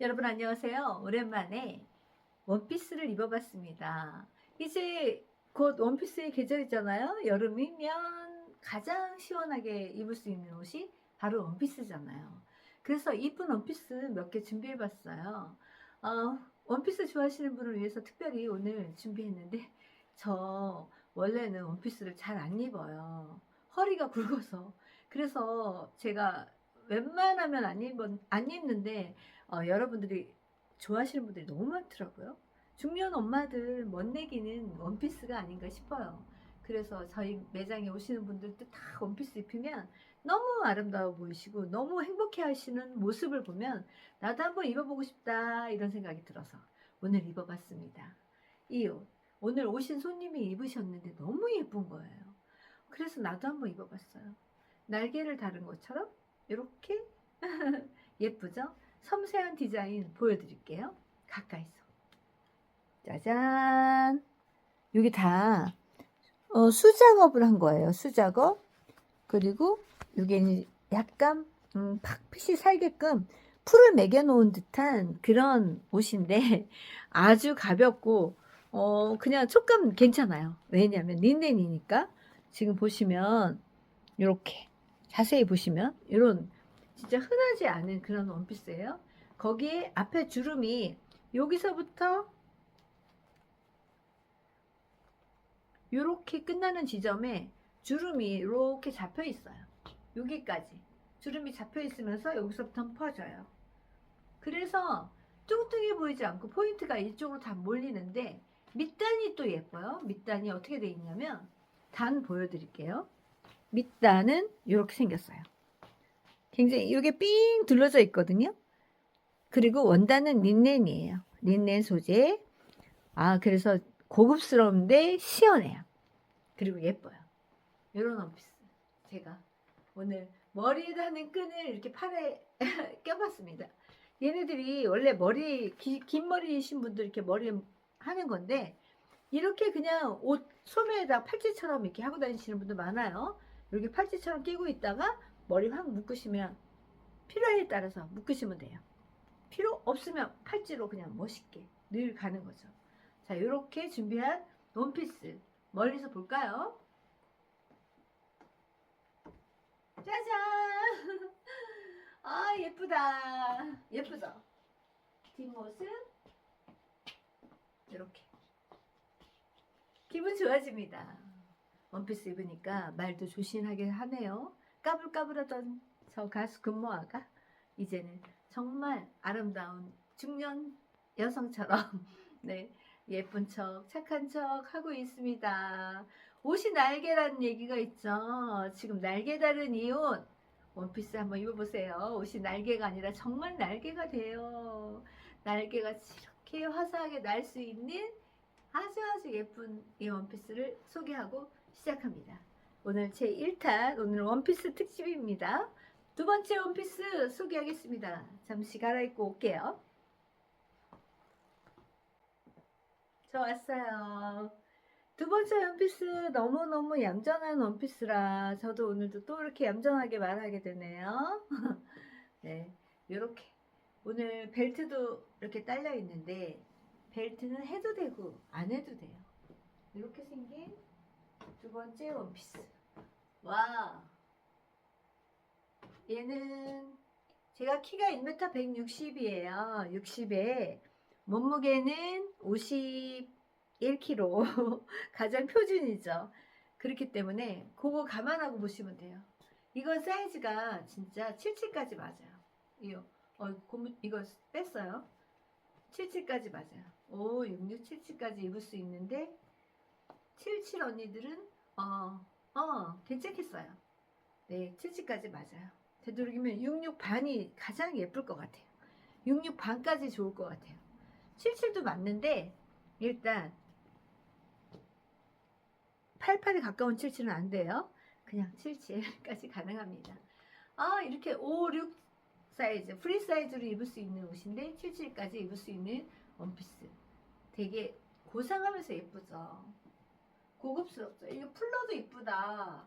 여러분 안녕하세요. 오랜만에 원피스를 입어봤습니다. 이제 곧 원피스의 계절이잖아요. 여름이면 가장 시원하게 입을 수 있는 옷이 바로 원피스잖아요. 그래서 이쁜 원피스 몇 개 준비해봤어요. 어, 원피스 좋아하시는 분을 위해서 특별히 오늘 준비했는데 저 원래는 원피스를 잘 안 입어요. 허리가 굵어서. 그래서 제가 웬만하면 안, 입은, 안 입는데 어, 여러분들이 좋아하시는 분들이 너무 많더라고요. 중년 엄마들 멋내기는 원피스가 아닌가 싶어요. 그래서 저희 매장에 오시는 분들도 다 원피스 입히면 너무 아름다워 보이시고 너무 행복해 하시는 모습을 보면 나도 한번 입어보고 싶다 이런 생각이 들어서 오늘 입어봤습니다. 이 옷. 오늘 오신 손님이 입으셨는데 너무 예쁜 거예요. 그래서 나도 한번 입어봤어요. 날개를 다른 것처럼 이렇게 예쁘죠? 섬세한 디자인 보여드릴게요. 가까이서. 짜잔. 여기 다 어, 수작업을 한 거예요. 수작업. 그리고 이게 약간 음, 팍핏이 살게끔 풀을 매겨놓은 듯한 그런 옷인데 아주 가볍고 어, 그냥 촉감 괜찮아요. 왜냐하면 린넨이니까 지금 보시면 이렇게 자세히 보시면 이런 진짜 흔하지 않은 그런 원피스예요. 거기에 앞에 주름이 여기서부터 이렇게 끝나는 지점에 주름이 이렇게 잡혀 있어요. 여기까지 주름이 잡혀 있으면서 여기서부터 퍼져요. 그래서 뚱뚱해 보이지 않고 포인트가 이쪽으로 다 몰리는데 밑단이 또 예뻐요. 밑단이 어떻게 돼 있냐면 단 보여드릴게요. 밑단은 이렇게 생겼어요. 굉장히 이게 삥 둘러져 있거든요. 그리고 원단은 린넨이에요. 린넨 소재. 아, 그래서 고급스러운데 시원해요. 그리고 예뻐요. 이런 원피스. 제가 오늘 머리에 다는 끈을 이렇게 팔에 껴봤습니다. 얘네들이 원래 머리, 기, 긴 머리이신 분들 이렇게 머리에 하는 건데, 이렇게 그냥 옷 소매에다 팔찌처럼 이렇게 하고 다니시는 분들 많아요. 이렇게 팔찌처럼 끼고 있다가 머리 확 묶으시면 필요에 따라서 묶으시면 돼요. 필요 없으면 팔찌로 그냥 멋있게 늘 가는 거죠. 자, 이렇게 준비한 원피스 멀리서 볼까요? 짜잔! 아, 예쁘다. 예쁘죠? 뒷모습 이렇게 기분 좋아집니다. 원피스 입으니까 말도 조신하게 하네요. 까불까불하던 저 가수 금모아가 이제는 정말 아름다운 중년 여성처럼 네 예쁜 척 착한 척 하고 있습니다. 옷이 날개라는 얘기가 있죠. 지금 날개 다른 이옷 원피스 한번 입어보세요. 옷이 날개가 아니라 정말 날개가 돼요. 날개가 이렇게 화사하게 날 수 있는 아주 아주 예쁜 이 원피스를 소개하고 시작합니다. 오늘 제 1탄 오늘 원피스 특집입니다. 두 번째 원피스 소개하겠습니다. 잠시 갈아입고 올게요. 저 왔어요. 두 번째 원피스 너무너무 얌전한 원피스라 저도 오늘도 또 이렇게 얌전하게 말하게 되네요. 네, 이렇게 오늘 벨트도 이렇게 딸려 있는데 벨트는 해도 되고 안 해도 돼요. 이렇게 생긴 두 번째 원피스. 와, 얘는 제가 키가 1m 160이에요. 60에 몸무게는 51kg. 가장 표준이죠. 그렇기 때문에 그거 감안하고 보시면 돼요. 이건 사이즈가 진짜 77까지 맞아요. 이거, 어, 이거 뺐어요. 77까지 맞아요. 오, 66, 77까지 입을 수 있는데 77 언니들은 어, 어, 괜찮겠어요. 네, 77까지 맞아요. 되도록이면 66 반이 가장 예쁠 것 같아요. 66 반까지 좋을 것 같아요. 77도 맞는데 일단 88에 가까운 77은 안 돼요. 그냥 77까지 가능합니다. 아, 이렇게 5, 6 사이즈, 프리 사이즈로 입을 수 있는 옷인데 77까지 입을 수 있는 원피스. 되게 고상하면서 예쁘죠. 고급스럽죠. 이거 플러도 이쁘다.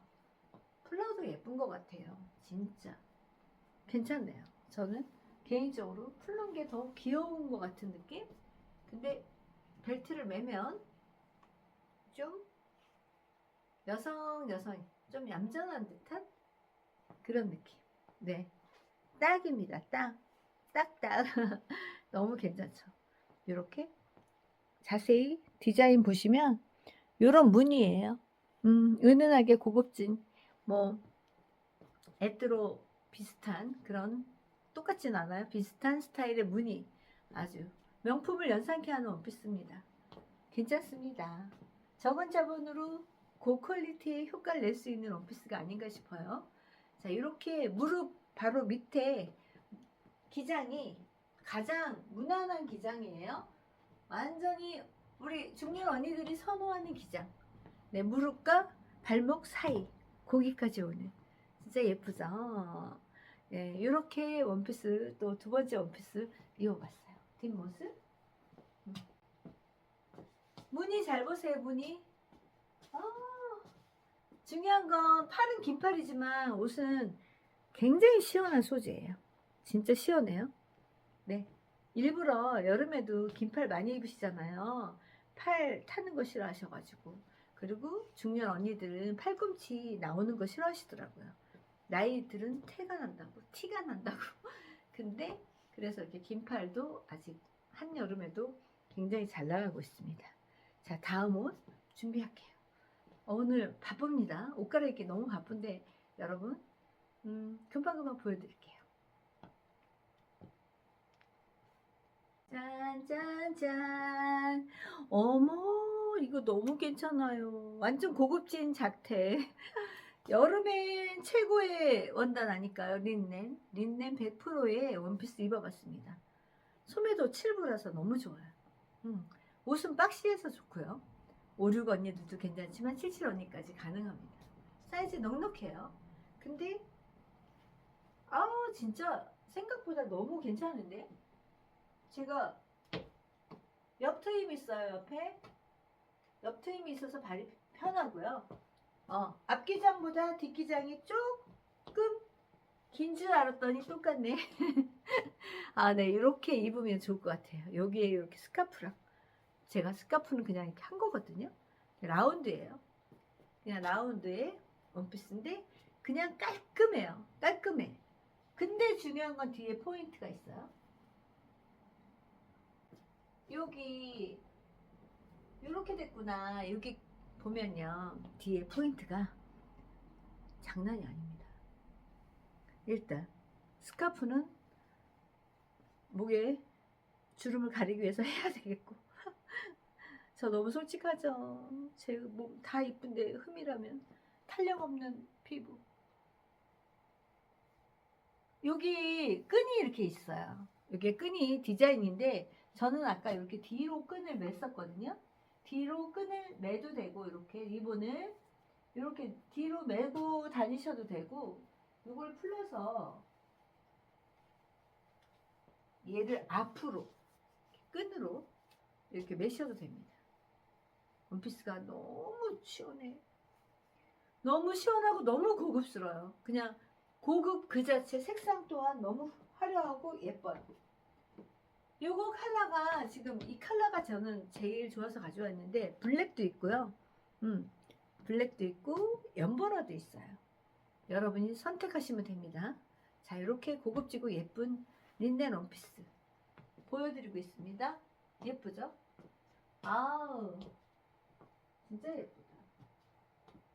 플러도 예쁜 것 같아요. 진짜. 괜찮네요. 저는 개인적으로 풀는 게더 귀여운 것 같은 느낌? 근데 벨트를 매면 좀 여성 여성 좀 얌전한 듯한 그런 느낌. 네. 딱입니다. 딱. 딱딱. 너무 괜찮죠. 이렇게 자세히 디자인 보시면 이런 무늬예요. 음, 은은하게 고급진 뭐 에트로 비슷한 그런 똑같진 않아요. 비슷한 스타일의 무늬 아주 명품을 연상케 하는 원피스입니다. 괜찮습니다. 적은 자본으로 고퀄리티의 효과를 낼 수 있는 원피스가 아닌가 싶어요. 자, 이렇게 무릎 바로 밑에 기장이 가장 무난한 기장이에요. 완전히 우리 중년 언니들이 선호하는 기장. 네, 무릎과 발목 사이 거기까지 오는 진짜 예쁘죠. 예, 이렇게 원피스 또 두 번째 원피스 입어봤어요. 뒷모습. 음. 무늬 잘 보세요, 무늬. 아, 중요한 건 팔은 긴 팔이지만 옷은 굉장히 시원한 소재예요. 진짜 시원해요. 네. 일부러 여름에도 긴 팔 많이 입으시잖아요. 팔 타는 거 싫어하셔가지고. 그리고 중년 언니들은 팔꿈치 나오는 거 싫어하시더라고요. 나이 들은 태가 난다고, 티가 난다고. 근데 그래서 이렇게 긴 팔도 아직 한여름에도 굉장히 잘 나가고 있습니다. 자, 다음 옷 준비할게요. 어, 오늘 바쁩니다. 옷 갈아입기 너무 바쁜데 여러분 음, 금방금방 보여드릴게요. 짠짠짠 어머 이거 너무 괜찮아요. 완전 고급진 자태. 여름엔 최고의 원단 아닐까요? 린넨. 린넨 100%의 원피스 입어봤습니다. 소매도 7부라서 너무 좋아요. 음, 옷은 박시해서 좋고요. 5, 6 언니들도 괜찮지만 7, 7 언니까지 가능합니다. 사이즈 넉넉해요. 근데 아우 진짜 생각보다 너무 괜찮은데? 제가 옆 트임 있어요 옆에 옆 트임이 있어서 발이 편하고요. 어, 앞기장보다 뒷기장이 조금 긴 줄 알았더니 똑같네. 아, 네, 이렇게 입으면 좋을 것 같아요. 여기에 이렇게 스카프랑. 제가 스카프는 그냥 이렇게 한 거거든요. 라운드예요. 그냥 라운드의 원피스인데 그냥 깔끔해요. 깔끔해. 근데 중요한 건 뒤에 포인트가 있어요. 여기 이렇게 됐구나. 여기 보면요. 뒤에 포인트가 장난이 아닙니다. 일단 스카프는 목에 주름을 가리기 위해서 해야 되겠고 저 너무 솔직하죠. 제 몸 다 이쁜데 흠이라면 탄력 없는 피부. 여기 끈이 이렇게 있어요. 이게 끈이 디자인인데 저는 아까 이렇게 뒤로 끈을 맸었거든요. 뒤로 끈을 매도 되고 이렇게 리본을 이렇게 뒤로 매고 다니셔도 되고 이걸 풀러서 얘를 앞으로 끈으로 이렇게 매셔도 됩니다. 원피스가 너무 시원해. 너무 시원하고 너무 고급스러워요. 그냥 고급 그 자체 색상 또한 너무 화려하고 예뻐요. 요거 컬러가 지금 이 컬러가 저는 제일 좋아서 가져왔는데 블랙도 있고요. 음, 블랙도 있고 연보라도 있어요. 여러분이 선택하시면 됩니다. 자, 이렇게 고급지고 예쁜 린넨 원피스 보여드리고 있습니다. 예쁘죠? 아우, 진짜 예쁘다.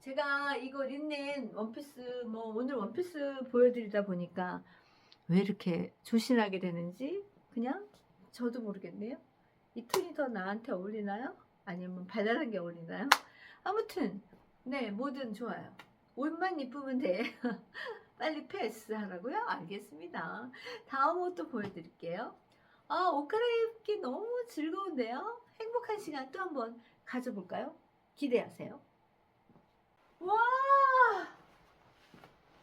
제가 이거 린넨 원피스 뭐 오늘 원피스 보여드리다 보니까 왜 이렇게 조신하게 되는지 그냥 저도 모르겠네요. 이 톤이 더 나한테 어울리나요? 아니면 발랄한 게 어울리나요? 아무튼 네 뭐든 좋아요. 옷만 이쁘면 돼. 빨리 패스 하라고요? 알겠습니다. 다음 옷도 보여드릴게요. 아, 옷 갈아입기 너무 즐거운데요? 행복한 시간 또 한번 가져볼까요? 기대하세요. 와!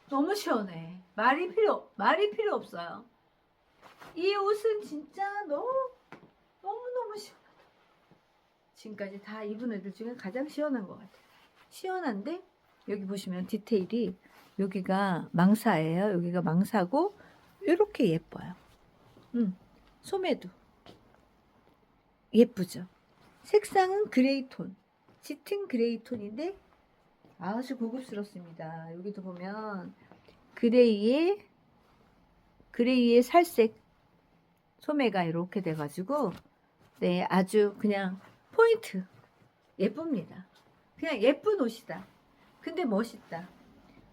너무 시원해. 말이 필요, 말이 필요 없어요. 이 옷은 진짜 너무, 너무너무 시원하다. 지금까지 다 입은 애들 중에 가장 시원한 것 같아요. 시원한데, 여기 보시면 디테일이 여기가 망사예요. 여기가 망사고, 이렇게 예뻐요. 음, 소매도 예쁘죠. 색상은 그레이 톤, 짙은 그레이 톤인데 아주 고급스럽습니다. 여기도 보면 그레이에 그레이의 살색 소매가 이렇게 돼가지고 네 아주 그냥 포인트 예쁩니다. 그냥 예쁜 옷이다. 근데 멋있다.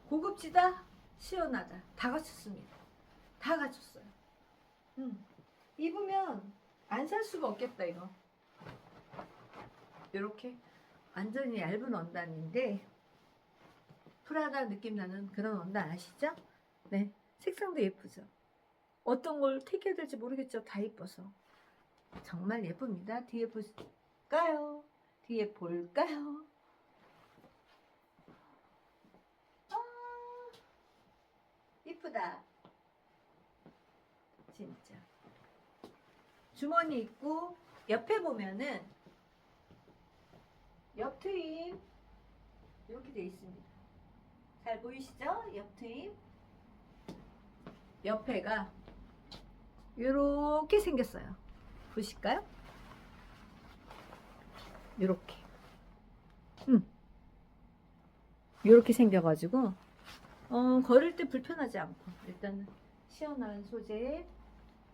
고급지다. 시원하다. 다 갖췄습니다. 다 갖췄어요. 음. 입으면 안 살 수가 없겠다 이거. 이렇게 완전히 얇은 원단인데 프라다 느낌 나는 그런 원단 아시죠? 네. 색상도 예쁘죠? 어떤 걸 택해야 될지 모르겠죠? 다 예뻐서. 정말 예쁩니다. 뒤에 볼까요? 뒤에 볼까요? 아, 이쁘다. 진짜. 주머니 있고 옆에 보면은 옆 트임 이렇게 돼 있습니다. 잘 보이시죠? 옆 트임. 옆에가 이렇게 생겼어요. 보실까요? 이렇게. 음. 이렇게 생겨가지고 어, 걸을 때 불편하지 않고 일단 시원한 소재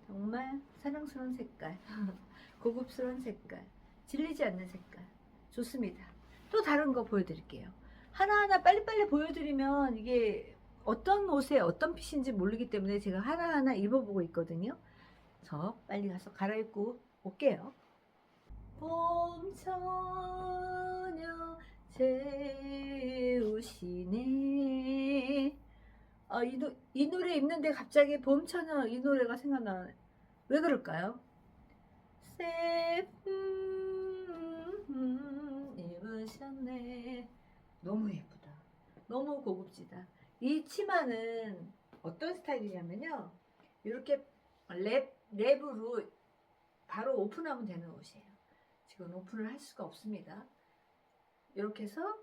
정말 사랑스러운 색깔 고급스러운 색깔 질리지 않는 색깔 좋습니다. 또 다른 거 보여드릴게요. 하나하나 빨리빨리 보여드리면 이게 어떤 옷에 어떤 핏인지 모르기 때문에 제가 하나하나 입어보고 있거든요. 저 빨리 가서 갈아입고 올게요. 봄처녀 재우시네. 아, 이, 노래 입는데 갑자기 봄처녀 이 노래가 생각나네. 왜 그럴까요? 새 음, 입으셨네. 너무 예쁘다. 너무 고급지다. 이 치마는 어떤 스타일이냐면요. 이렇게 랩, 랩으로 바로 오픈하면 되는 옷이에요. 지금 오픈을 할 수가 없습니다. 이렇게 해서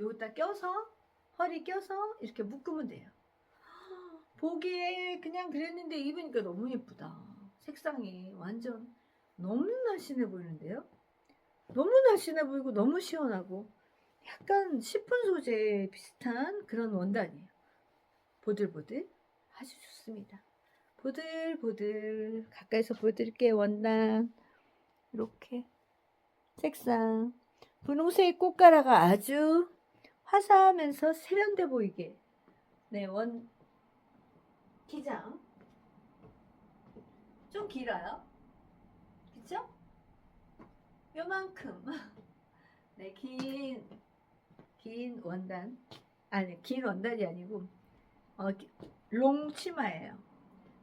여기다 껴서 허리 껴서 이렇게 묶으면 돼요. 보기에 그냥 그랬는데 입으니까 너무 예쁘다. 색상이 완전 너무 날씬해 보이는데요? 너무 날씬해 보이고 너무 시원하고 약간 시폰 소재 비슷한 그런 원단이에요. 보들보들 아주 좋습니다 보들보들 가까이서 보여드릴게요. 원단. 이렇게. 색상. 분홍색 꽃가라가 아주 화사하면서 세련돼 보이게. 네원 기장. 좀 길어요? 그쵸? 요만큼. 네긴 긴 원단. 아니 긴 원단이 아니고 어, 기- 롱 치마예요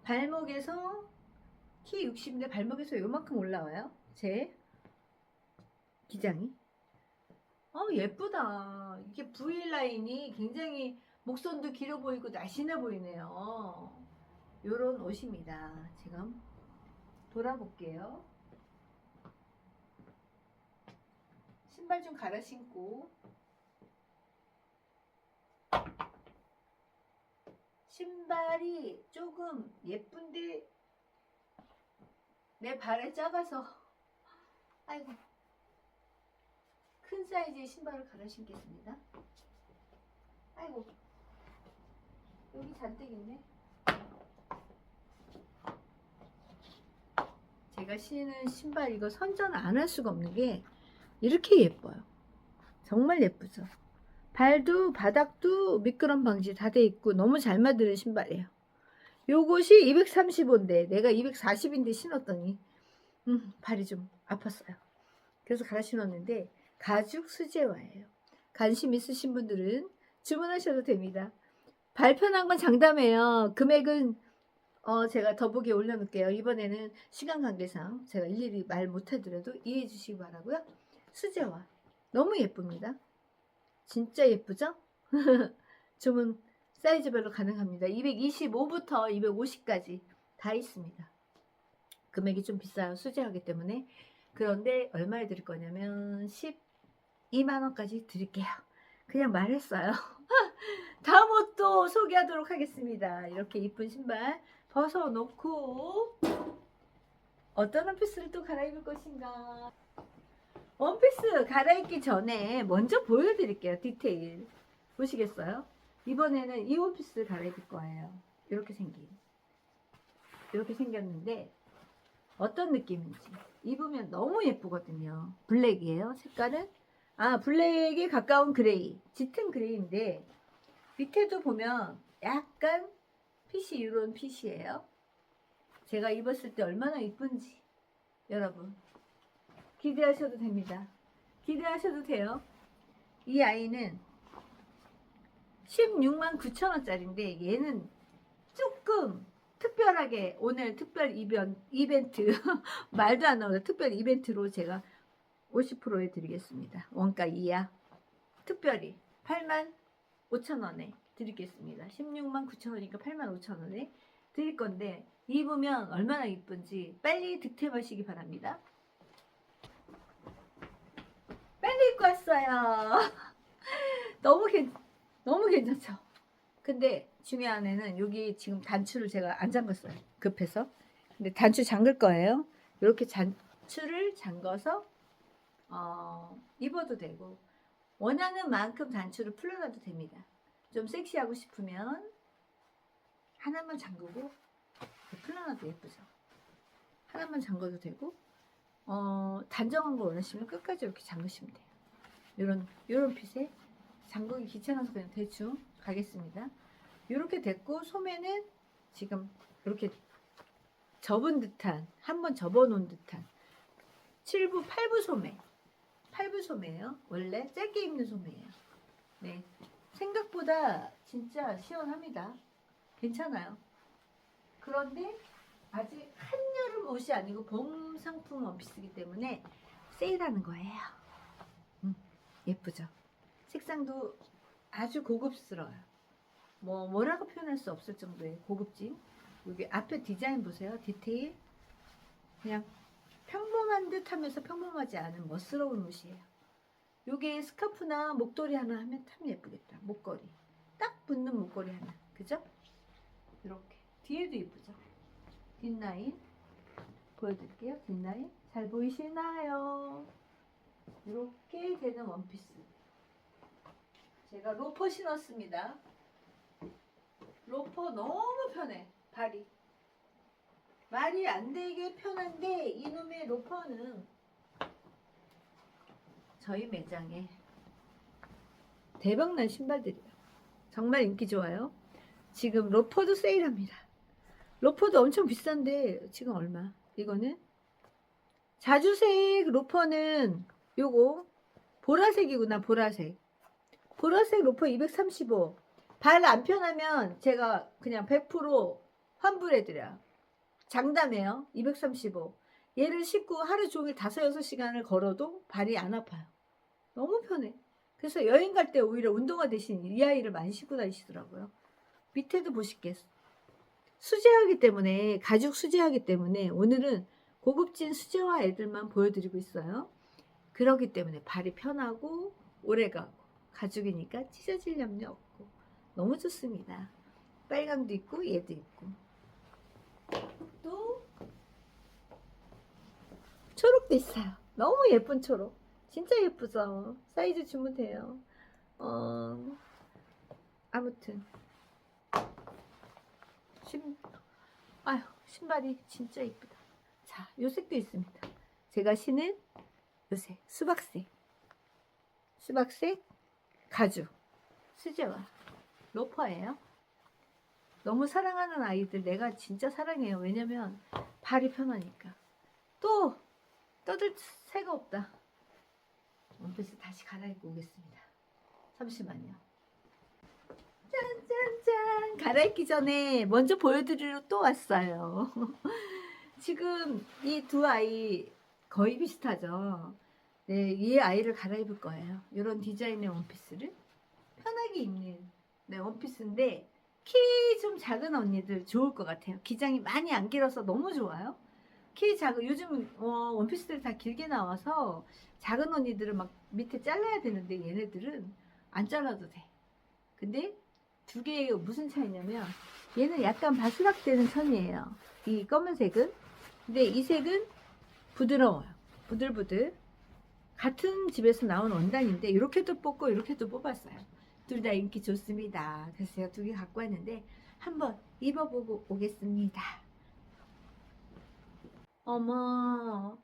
발목에서 키 60인데 발목에서 요만큼 올라와요? 제 기장이? 어 예쁘다. 이게 V 라인이 굉장히 목선도 길어 보이고 날씬해 보이네요. 요런 옷입니다. 지금 돌아볼게요. 신발 좀 갈아 신고 신발이 조금 예쁜데 내 발에 작아서 아이고 큰 사이즈의 신발을 갈아 신겠습니다. 아이고 여기 잔뜩 있네. 제가 신는 신발 이거 선전 안 할 수가 없는 게 이렇게 예뻐요. 정말 예쁘죠. 발도 바닥도 미끄럼 방지 다 돼 있고 너무 잘 만드는 신발이에요. 요것이 235인데 내가 240인데 신었더니 음, 발이 좀 아팠어요. 그래서 갈아 신었는데 가죽 수제화예요. 관심 있으신 분들은 주문하셔도 됩니다. 발편한 건 장담해요. 금액은 어, 제가 더보기에 올려놓을게요. 이번에는 시간 관계상 제가 일일이 말 못해드려도 이해해 주시기 바라고요. 수제화 너무 예쁩니다. 진짜 예쁘죠? 주문 사이즈별로 가능합니다. 225부터 250까지 다 있습니다. 금액이 좀 비싸요. 수제하기 때문에. 그런데 얼마에 드릴 거냐면 12만 원까지 드릴게요. 그냥 말했어요. 다음 옷도 소개하도록 하겠습니다. 이렇게 이쁜 신발 벗어놓고 어떤 원피스를 또 갈아입을 것인가? 원피스 갈아입기 전에 먼저 보여드릴게요. 디테일. 보시겠어요? 이번에는 이 원피스 갈아입을 거예요. 이렇게 생긴. 이렇게 생겼는데 어떤 느낌인지 입으면 너무 예쁘거든요. 블랙이에요. 색깔은 아 블랙에 가까운 그레이, 짙은 그레이인데 밑에도 보면 약간 핏이 이런 핏이에요. 제가 입었을 때 얼마나 이쁜지 여러분 기대하셔도 됩니다. 기대하셔도 돼요. 이 아이는 16만 9천 원짜리인데 얘는 조금 특별하게 오늘 특별 이벤, 이벤트 말도 안 나오는 특별 이벤트로 제가 50% 해드리겠습니다. 원가 이하 특별히 8만 5천 원에 드리겠습니다. 16만 9천 원이니까 8만 5천 원에 드릴 건데 입으면 얼마나 이쁜지 빨리 득템하시기 바랍니다. 왔어요. 너무 괜 너무 괜찮죠? 근데 중요한 애는 여기 지금 단추를 제가 안 잠갔어요. 급해서. 근데 단추 잠글 거예요. 이렇게 단추를 잠궈서 어, 입어도 되고 원하는 만큼 단추를 풀어놔도 됩니다. 좀 섹시하고 싶으면 하나만 잠그고 풀어놔도 예쁘죠. 하나만 잠궈도 되고 어, 단정한 거 원하시면 끝까지 이렇게 잠그시면 돼요. 이런 이런 핏에 잠그기 귀찮아서 그냥 대충 가겠습니다. 이렇게 됐고 소매는 지금 이렇게 접은 듯한 한번 접어 놓은 듯한 7부 8부 소매 8부 소매예요. 원래 짧게 입는 소매예요. 네 생각보다 진짜 시원합니다. 괜찮아요. 그런데 아직 한여름 옷이 아니고 봄 상품 원피스이기 때문에 세일하는 거예요. 음, 예쁘죠? 색상도 아주 고급스러워요. 뭐 뭐라고 표현할 수 없을 정도의 고급진. 여기 앞에 디자인 보세요. 디테일. 그냥 평범한 듯 하면서 평범하지 않은 멋스러운 옷이에요. 요게 스카프나 목도리 하나 하면 참 예쁘겠다. 목걸이. 딱 붙는 목걸이 하나. 그죠? 이렇게. 뒤에도 예쁘죠? 뒷라인. 보여드릴게요. 뒷라인. 잘 보이시나요? 이렇게 되는 원피스. 제가 로퍼 신었습니다. 로퍼 너무 편해. 발이. 말이 안 되게 편한데 이놈의 로퍼는 저희 매장에 대박난 신발들이에요. 정말 인기 좋아요. 지금 로퍼도 세일합니다. 로퍼도 엄청 비싼데 지금 얼마? 이거는 자주색 로퍼는 요거 보라색이구나 보라색. 보라색 로퍼 235. 발 안 편하면 제가 그냥 100% 환불해드려요. 장담해요. 235. 얘를 신고 하루 종일 5, 6시간을 걸어도 발이 안 아파요. 너무 편해. 그래서 여행 갈 때 오히려 운동화 대신 이 아이를 많이 신고 다니시더라고요. 밑에도 보실게요. 수제하기 때문에, 가죽 수제하기 때문에 오늘은 고급진 수제화 애들만 보여드리고 있어요. 그러기 때문에 발이 편하고 오래가고 가죽이니까 찢어질 염려 없고 너무 좋습니다. 빨강도 있고 얘도 있고 또 초록도 있어요. 너무 예쁜 초록. 진짜 예쁘죠? 사이즈 주면 돼요. 어, 아무튼 신, 아유 신발이 진짜 이쁘다. 자, 요 색도 있습니다. 제가 신은 요색 수박색, 수박색 가죽 수제화 로퍼예요. 너무 사랑하는 아이들 내가 진짜 사랑해요. 왜냐면 발이 편하니까. 또 떠들 새가 없다. 원피스 다시 갈아입고 오겠습니다. 잠시만요. 짠짠짠 갈아입기 전에 먼저 보여드리러 또 왔어요. 지금 이 두 아이 거의 비슷하죠. 네, 이 아이를 갈아입을 거예요. 이런 디자인의 원피스를 편하게 입는 네, 원피스인데 키 좀 작은 언니들 좋을 것 같아요. 기장이 많이 안 길어서 너무 좋아요. 키 작은 요즘 어, 원피스들이 다 길게 나와서 작은 언니들은 막 밑에 잘라야 되는데 얘네들은 안 잘라도 돼. 근데 두 개의 무슨 차이냐면 얘는 약간 바스락되는 천이에요. 이 검은색은 근데 이 색은 부드러워요. 부들부들. 같은 집에서 나온 원단인데 이렇게도 뽑고 이렇게도 뽑았어요. 둘 다 인기 좋습니다. 그래서 제가 두 개 갖고 왔는데 한번 입어보고 오겠습니다. 어머,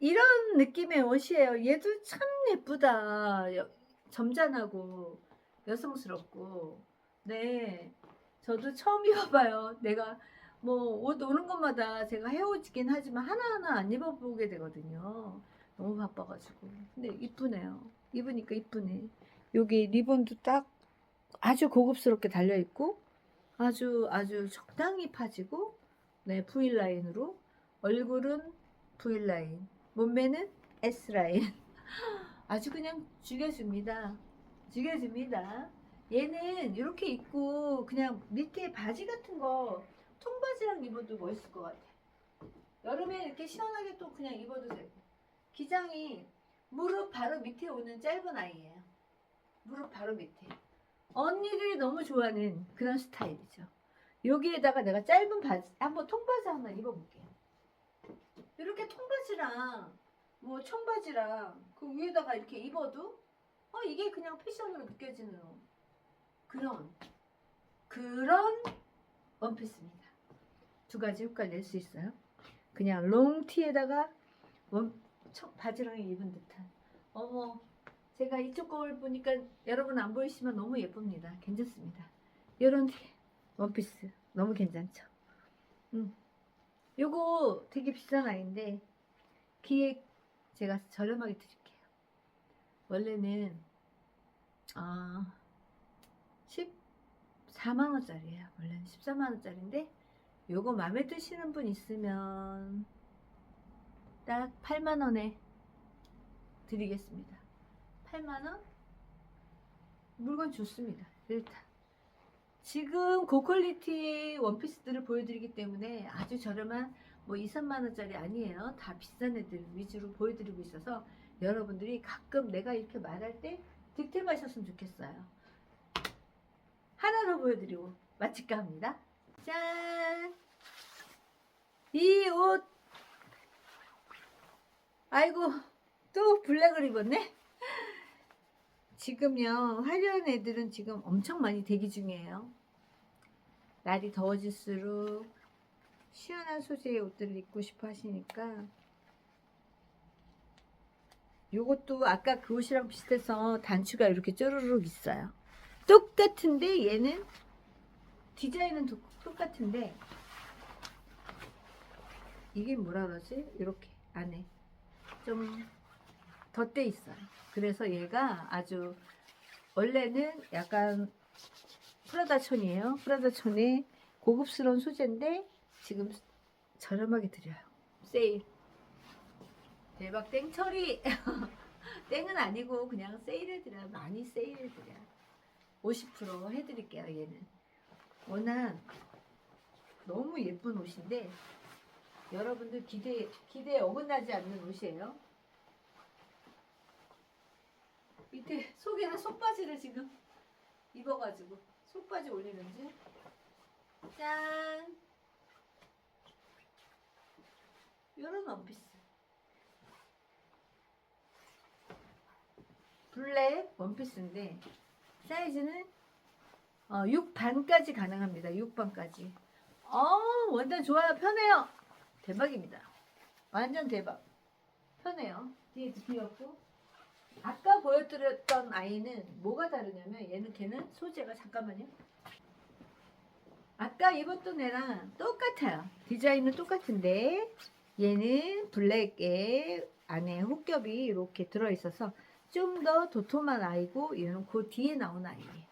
이런 느낌의 옷이에요. 얘도 참 예쁘다. 여- 점잖하고 여성스럽고. 네, 저도 처음 입어봐요. 내가 뭐 옷 오는 것마다 제가 헤어지긴 하지만 하나하나 안 입어보게 되거든요. 너무 바빠가지고. 근데 이쁘네요. 입으니까 이쁘네. 여기 리본도 딱 아주 고급스럽게 달려있고, 아주 아주 적당히 파지고, 네, V라인으로. 얼굴은 V라인. 몸매는 S라인. 아주 그냥 죽여줍니다. 죽여줍니다. 얘는 이렇게 입고 그냥 밑에 바지 같은 거 통바지랑 입어도 멋있을 것 같아. 여름에 이렇게 시원하게 또 그냥 입어도 되고. 기장이 무릎 바로 밑에 오는 짧은 아이예요. 무릎 바로 밑에. 언니들이 너무 좋아하는 그런 스타일이죠. 여기에다가 내가 짧은 바지, 한번 통바지 하나 입어볼게요. 이렇게 통바지랑 뭐 청바지랑 그 위에다가 이렇게 입어도 어 이게 그냥 패션으로 느껴지는 그런 그런 원피스입니다. 두 가지 효과를 낼 수 있어요. 그냥 롱티에다가 원 청- 바지랑 입은 듯한 어머 제가 이쪽 거울 보니까 여러분 안 보이시면 너무 예쁩니다. 괜찮습니다. 이런 원피스 너무 괜찮죠? 음. 요거 되게 비싼 아이인데 기획 제가 저렴하게 드릴게요. 원래는 아 14만 원짜리예요. 원래는 14만 원짜리인데 요거 마음에 드시는 분 있으면 딱 8만 원에 드리겠습니다. 8만 원? 물건 좋습니다. 일단 지금 고퀄리티의 원피스들을 보여드리기 때문에 아주 저렴한 뭐 2, 3만 원짜리 아니에요. 다 비싼 애들 위주로 보여드리고 있어서 여러분들이 가끔 내가 이렇게 말할 때 득템하셨으면 좋겠어요. 하나 더 보여드리고 마칠까 합니다. 짠! 이 옷, 아이고, 또 블랙을 입었네? 지금요, 화려한 애들은 지금 엄청 많이 대기 중이에요. 날이 더워질수록 시원한 소재의 옷들을 입고 싶어 하시니까 요것도 아까 그 옷이랑 비슷해서 단추가 이렇게 쪼르륵 있어요. 똑같은데 얘는 디자인은 도- 똑같은데 이게 뭐라 그러지? 이렇게 안에 좀 덧대 있어요. 그래서 얘가 아주 원래는 약간 프라다촌이에요. 프라다촌의 고급스러운 소재인데 지금 저렴하게 드려요. 세일. 대박 땡처리. 땡은 아니고 그냥 세일해 드려요. 많이 세일해 드려요. 50% 해드릴게요. 얘는 워낙 너무 예쁜 옷인데 여러분들 기대 기대에 어긋나지 않는 옷이에요. 밑에 속에는 속바지를 지금 입어가지고 속바지 올리는지. 짠! 요런 원피스. 블랙 원피스인데 사이즈는 어, 6반까지 가능합니다. 6반까지. 어 완전 좋아요. 편해요 대박입니다 완전 대박 편해요 뒤에 뒤였고 아까 보여드렸던 아이는 뭐가 다르냐면 얘는 걔는 소재가 잠깐만요. 아까 입었던 애랑 똑같아요. 디자인은 똑같은데 얘는 블랙에 안에 혹겹이 이렇게 들어있어서 좀 더 도톰한 아이고 얘는 그 뒤에 나온 아이예요.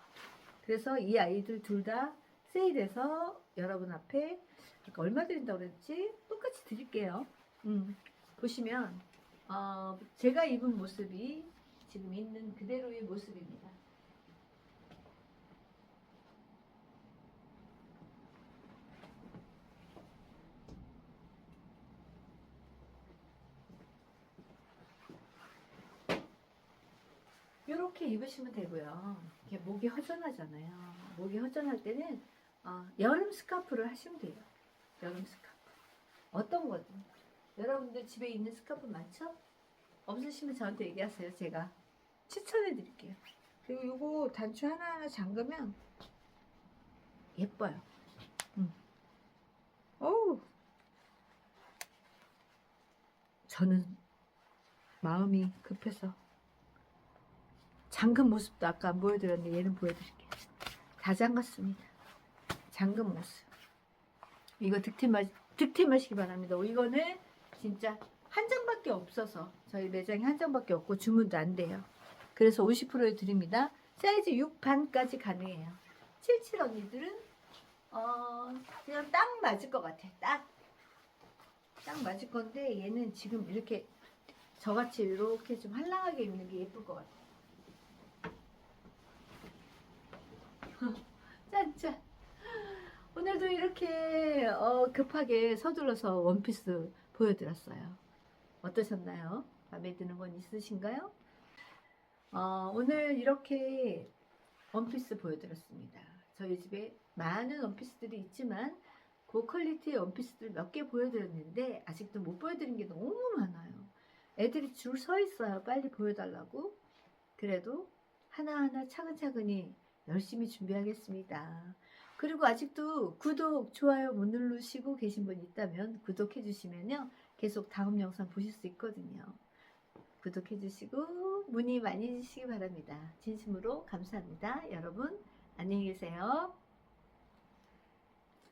그래서 이 아이들 둘 다 세일해서 여러분 앞에 아까 얼마 드린다고 그랬지? 똑같이 드릴게요. 음, 보시면 어, 제가 입은 모습이 지금 있는 그대로의 모습입니다. 이렇게 입으시면 되고요. 목이 허전하잖아요. 목이 허전할 때는 어, 여름 스카프를 하시면 돼요. 여름 스카프. 어떤 거든 여러분들 집에 있는 스카프 많죠? 없으시면 저한테 얘기하세요. 제가 추천해 드릴게요. 그리고 이거 단추 하나하나 잠그면 예뻐요. 음. 어우. 저는 마음이 급해서 잠근 모습도 아까 안 보여드렸는데 얘는 보여드릴게요. 다 잠갔습니다. 잠근 모습. 이거 득템하, 득템하시기 바랍니다. 이거는 진짜 한 장밖에 없어서 저희 매장에 한 장밖에 없고 주문도 안 돼요. 그래서 50%에 드립니다. 사이즈 6 반까지 가능해요. 77 언니들은 어 그냥 딱 맞을 것 같아. 딱. 딱 맞을 건데 얘는 지금 이렇게 저같이 이렇게 좀 한랑하게 입는 게 예쁠 것 같아. 짠짠. 오늘도 이렇게 어, 급하게 서둘러서 원피스 보여드렸어요. 어떠셨나요? 마음에 드는 건 있으신가요? 어, 오늘 이렇게 원피스 보여드렸습니다. 저희 집에 많은 원피스들이 있지만 고퀄리티의 원피스들 몇 개 보여드렸는데 아직도 못 보여드린 게 너무 많아요. 애들이 줄 서 있어요. 빨리 보여달라고. 그래도 하나하나 차근차근히 열심히 준비하겠습니다. 그리고 아직도 구독, 좋아요 못 누르시고 계신 분 있다면 구독해 주시면요. 계속 다음 영상 보실 수 있거든요. 구독해 주시고 문의 많이 주시기 바랍니다. 진심으로 감사합니다. 여러분 안녕히 계세요.